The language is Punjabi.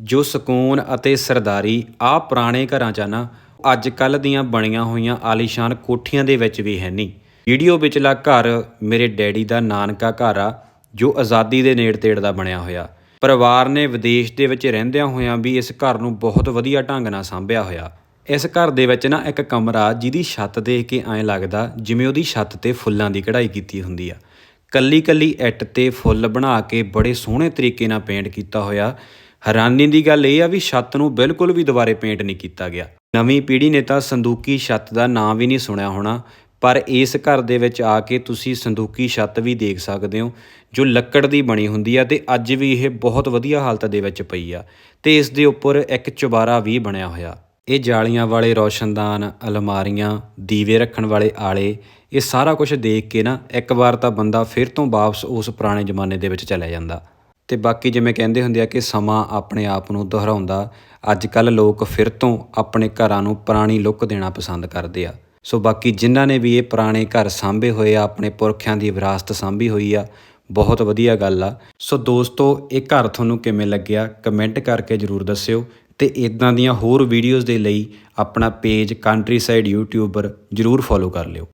ਜੋ ਸਕੂਨ ਅਤੇ ਸਰਦਾਰੀ ਆ ਪੁਰਾਣੇ ਘਰਾਂ 'ਚ ਆ ਨਾ, ਅੱਜ ਕੱਲ ਦੀਆਂ ਬਣੀਆਂ ਹੋਈਆਂ ਆਲੀਸ਼ਾਨ ਕੋਠੀਆਂ ਦੇ ਵਿੱਚ ਵੀ ਹੈ ਨਹੀਂ ਵੀਡੀਓ ਵਿਚਲਾ ਘਰ ਮੇਰੇ ਡੈਡੀ ਦਾ ਨਾਨਕਾ ਘਰ ਆ, ਜੋ ਆਜ਼ਾਦੀ ਦੇ ਨੇੜੇ ਤੇੜ ਦਾ ਬਣਿਆ ਹੋਇਆ। ਪਰਿਵਾਰ ਨੇ ਵਿਦੇਸ਼ ਦੇ ਵਿੱਚ ਰਹਿੰਦਿਆਂ ਹੋਇਆਂ ਵੀ ਇਸ ਘਰ ਨੂੰ ਬਹੁਤ ਵਧੀਆ ਢੰਗ ਨਾਲ ਸੰਭਿਆ ਹੋਇਆ। ਇਸ ਘਰ ਦੇ ਵਿੱਚ ਨਾ ਇੱਕ ਕਮਰਾ ਜਿਹਦੀ ਛੱਤ ਦੇਖ ਕੇ ਐਂ ਲੱਗਦਾ ਜਿਵੇਂ ਉਹਦੀ ਛੱਤ ਤੇ ਫੁੱਲਾਂ ਦੀ ਕਢਾਈ ਕੀਤੀ ਹੁੰਦੀ ਆ। ਕੱਲੀ ਕੱਲੀ ਇੱਟ ਤੇ ਫੁੱਲ ਬਣਾ ਕੇ ਬੜੇ ਸੋਹਣੇ ਤਰੀਕੇ ਨਾਲ ਪੇਂਟ ਕੀਤਾ ਹੋਇਆ। ਹੈਰਾਨੀ ਦੀ ਗੱਲ ਇਹ ਆ ਵੀ ਛੱਤ ਨੂੰ ਬਿਲਕੁਲ ਵੀ ਦੁਬਾਰੇ ਪੇਂਟ ਨਹੀਂ ਕੀਤਾ ਗਿਆ। ਨਵੀਂ ਪੀੜ੍ਹੀ ਨੇ ਤਾਂ ਸੰਦੂਕੀ ਛੱਤ ਦਾ ਨਾਂ ਵੀ ਨਹੀਂ ਸੁਣਿਆ ਹੋਣਾ, ਪਰ ਇਸ ਘਰ ਦੇ ਵਿੱਚ ਆ ਕੇ ਤੁਸੀਂ ਸੰਦੂਕੀ ਛੱਤ ਵੀ ਦੇਖ ਸਕਦੇ ਹੋ, ਜੋ ਲੱਕੜ ਦੀ ਬਣੀ ਹੁੰਦੀ ਆ ਤੇ ਅੱਜ ਵੀ ਇਹ ਬਹੁਤ ਵਧੀਆ ਹਾਲਤ ਦੇ ਵਿੱਚ ਪਈ ਆ ਤੇ ਇਸ ਦੇ ਉੱਪਰ ਇੱਕ ਚੁਬਾਰਾ ਵੀ ਬਣਿਆ ਹੋਇਆ। ਇਹ ਜਾਲੀਆਂ ਵਾਲੇ ਰੋਸ਼ਨਦਾਨ, ਅਲਮਾਰੀਆਂ, ਦੀਵੇ ਰੱਖਣ ਵਾਲੇ ਆਲੇ, ਇਹ ਸਾਰਾ ਕੁਝ ਦੇਖ ਕੇ ਨਾ ਇੱਕ ਵਾਰ ਤਾਂ ਬੰਦਾ ਫਿਰ ਤੋਂ ਵਾਪਸ ਉਸ ਪੁਰਾਣੇ ਜ਼ਮਾਨੇ ਦੇ ਵਿੱਚ ਚਲਾ ਜਾਂਦਾ। ਤੇ ਬਾਕੀ ਜਿਵੇਂ ਕਹਿੰਦੇ ਹੁੰਦੇ ਆ ਕਿ ਸਮਾਂ ਆਪਣੇ ਆਪ ਨੂੰ ਦੁਹਰਾਉਂਦਾ ਅੱਜ ਕੱਲ ਲੋਕ ਫਿਰ ਤੋਂ ਆਪਣੇ ਘਰਾਂ ਨੂੰ ਪੁਰਾਣੀ ਲੁੱਕ ਦੇਣਾ ਪਸੰਦ ਕਰਦੇ ਆ। ਸੋ ਬਾਕੀ ਜਿਨ੍ਹਾਂ ਨੇ ਵੀ ਇਹ ਪੁਰਾਣੇ ਘਰ ਸਾਂਭੇ ਹੋਏ ਆ, ਆਪਣੇ ਪੁਰਖਿਆਂ ਦੀ ਵਿਰਾਸਤ ਸਾਂਭੀ ਹੋਈ ਆ, ਬਹੁਤ ਵਧੀਆ ਗੱਲ ਆ। ਸੋ ਦੋਸਤੋ, ਇਹ ਘਰ ਤੁਹਾਨੂੰ ਕਿਵੇਂ ਲੱਗਿਆ? ਕਮੈਂਟ ਕਰਕੇ ਜਰੂਰ ਦੱਸਿਓ ਤੇ ਇਦਾਂ ਦੀਆਂ ਹੋਰ ਵੀਡੀਓਜ਼ ਦੇ ਲਈ ਆਪਣਾ ਪੇਜ ਕੰਟਰੀ ਸਾਈਡ ਯੂਟਿਊਬਰ ਜਰੂਰ ਫੋਲੋ ਕਰ ਲਿਓ।